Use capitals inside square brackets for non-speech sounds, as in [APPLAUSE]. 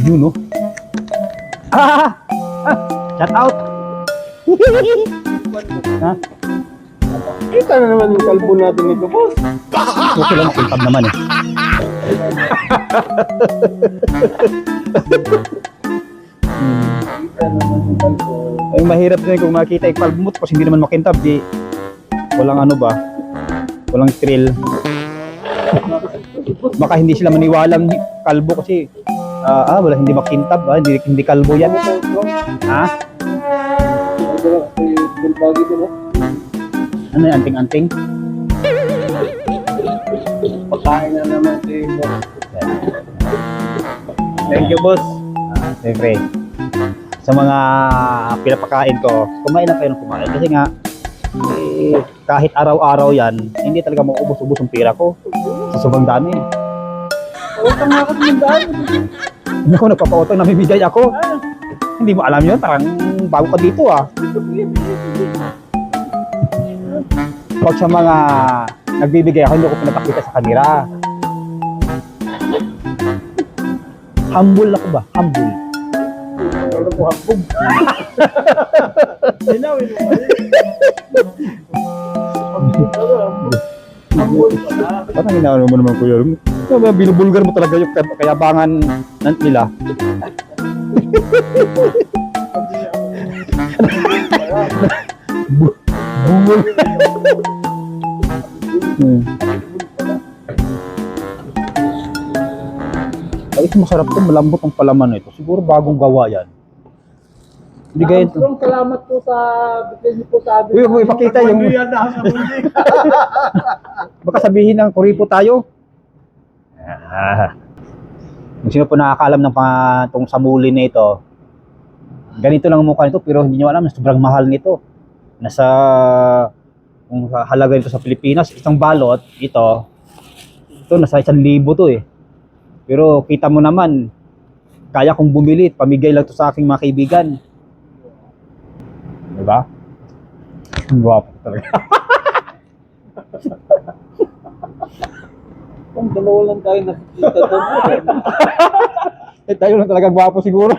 Yun, no? Ah! ah! Shout out! ha? Kita na naman yung kalbo natin nito, boss. Okay lang, makintab naman eh. Hmm. Kita naman yung kalbo. Ay, mahirap din kung makita yung palbo mo tapos hindi naman makintab, di walang ano ba, walang thrill. Baka hindi sila maniwalang kalbo kasi ah, ah, wala hindi makintab, ah, hindi, hindi kalbo yan. Ha? Ano yan, anting-anting? Pagkain na naman si boss. Thank you, boss. Ah, siyempre. Sa mga pinapakain ko, kumain lang kayo ng kumain. Kasi nga, eh, kahit araw-araw yan, hindi talaga mauubos-ubos ang pera ko. Sa sobrang dami. Utang na ako ng daan. Hindi ako nagpapautang, namimigay ako. Hindi mo alam yun, parang bago ka dito ah. Pag sa mga nagbibigay ako, hindi ko pinapakita sa kanila. Humble ako ba? Humble. Ano po, hambog. Sinawin mo ba? Hambog pala. Parang inaano mo naman kuya. Sabi, binubulgar mo talaga yung kay- kayabangan ng nila. Bu- Bungol. hmm. Ay, ito masarap to, malambot ang palaman nito. Siguro bagong gawa yan. Hindi gaya ito. Armstrong, salamat po sa bigay niyo po sa amin. Uy, uy, ipakita yung-. [LAUGHS] Baka sabihin ng kuripo tayo. Ah. Kung sino po nakakaalam ng pa, tong samuli na ito, ganito lang ang mukha nito pero hindi nyo alam sobrang mahal nito. Nasa kung halaga nito sa Pilipinas, isang balot, ito, ito nasa isang libo to eh. Pero kita mo naman, kaya kong bumili, pamigay lang to sa aking mga kaibigan. Diba? Ang gwapo talaga. [LAUGHS] Kung dalawa lang tayo nakikita doon. [LAUGHS] Eh, tayo lang talaga gwapo siguro.